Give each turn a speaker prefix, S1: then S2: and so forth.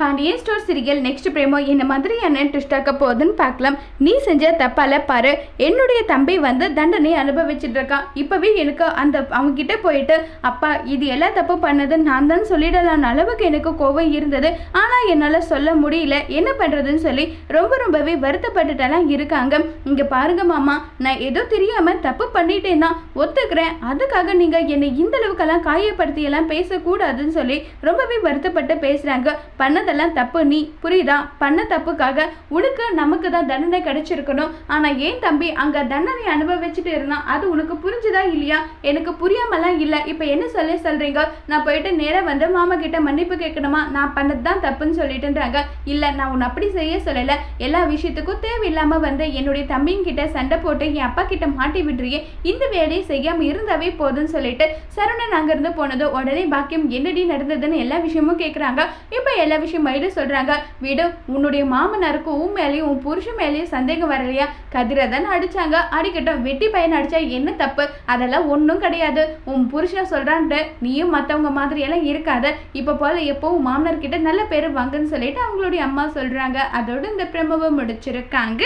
S1: Pandian store serial next promo. என்ன மாதிரியான twist ஆக்க போகுதுன்னு பார்க்கலாம். நீ செஞ்ச தப்பால பாரு. என்னுடைய தம்பி வந்து தண்டனை அனுபவிச்சுட்டு இருக்கான். இப்போவே எனக்கு அந்த அவங்ககிட்ட போயிட்டு அப்பா இது எல்லாம் தப்பு பண்ணது. நான் தான் சொல்லிடலாம் அளவுக்கு எனக்கு கோவம் இருந்தது. ஆனால் என்னால் சொல்ல முடியல. என்ன பண்ணுறதுன்னு சொல்லி ரொம்ப ரொம்பவே வருத்தப்பட்டுட்டெல்லாம் இருக்காங்க. இங்கே பாருங்க மாமா. நான் ஏதோ தெரியாமல் தப்பு பண்ணிட்டேன்னா ஒத்துக்கிறேன். அதுக்காக நீங்கள் என்னை இந்த அளவுக்கெல்லாம் காயப்படுத்தி எல்லாம் பேசக்கூடாதுன்னு சொல்லி ரொம்பவே வருத்தப்பட்டு பேசுகிறாங்க பண்ணதெல்லாம் தப்பு நீ புரியுதா? பண்ண தப்புக்காக உனக்கு நமக்கு தான் தண்டனை கிடைச்சிருக்கணும். ஆனால் ஏன் தம்பி அங்கே தண்டனை அனுபவிச்சுட்டு இருந்தா அது உனக்கு புரிஞ்சுதா இல்லையா? எனக்கு புரியாமலாம் இல்லை. இப்போ என்ன சொல்ல சொல்கிறீங்க நான் போயிட்டு நேராக வந்து மாமா கிட்ட மன்னிப்பு கேட்கணுமா? நான் பண்ணது தான் தப்புன்னு சொல்லிட்டுன்றாங்க. இல்லை நான் உன்னை அப்படி செய்ய சொல்லலை. எல்லா விஷயத்துக்கும் தேவையில்லாமல் வந்து என்னுடைய தம்பிங்கிட்ட சண்டை போட்டு என் அப்பா கிட்ட மாட்டி விடுறியே இந்த வேலையை செய்யாமல் இருந்தாவே போதும்னு சொல்லிட்டு சரவணன் அங்கேருந்து போனது உடனே பாக்கியம் என்னடி நடந்ததுன்னு எல்லா விஷயமும் கேட்குறாங்க இப்போ எல்லா விஷயம் மயிலும் சொல்கிறாங்க விடு உன்னுடைய மாமனாருக்கும் உன் மேலேயும் உன் புருஷன் மேலேயும் சந்தேகம் வரலையா? கதிரை தானே அடிச்சாங்க. அடிக்கட்டும் வெட்டி பையன் அடித்தா என்ன தப்பு? அதெல்லாம் ஒன்றும் கிடையாது. உன் புருஷன் சொல்கிறான்ட்டு நீயும் மற்றவங்க மாதிரியெல்லாம் இருக்காத. இப்போ போல் எப்போவும் மாமனார் கிட்ட நல்ல பேர் வாங்கன்னு சொல்லிட்டு அவங்களுடைய அம்மா சொல்கிறாங்க அதோட இந்த பிரமவை முடிச்சிருக்காங்க.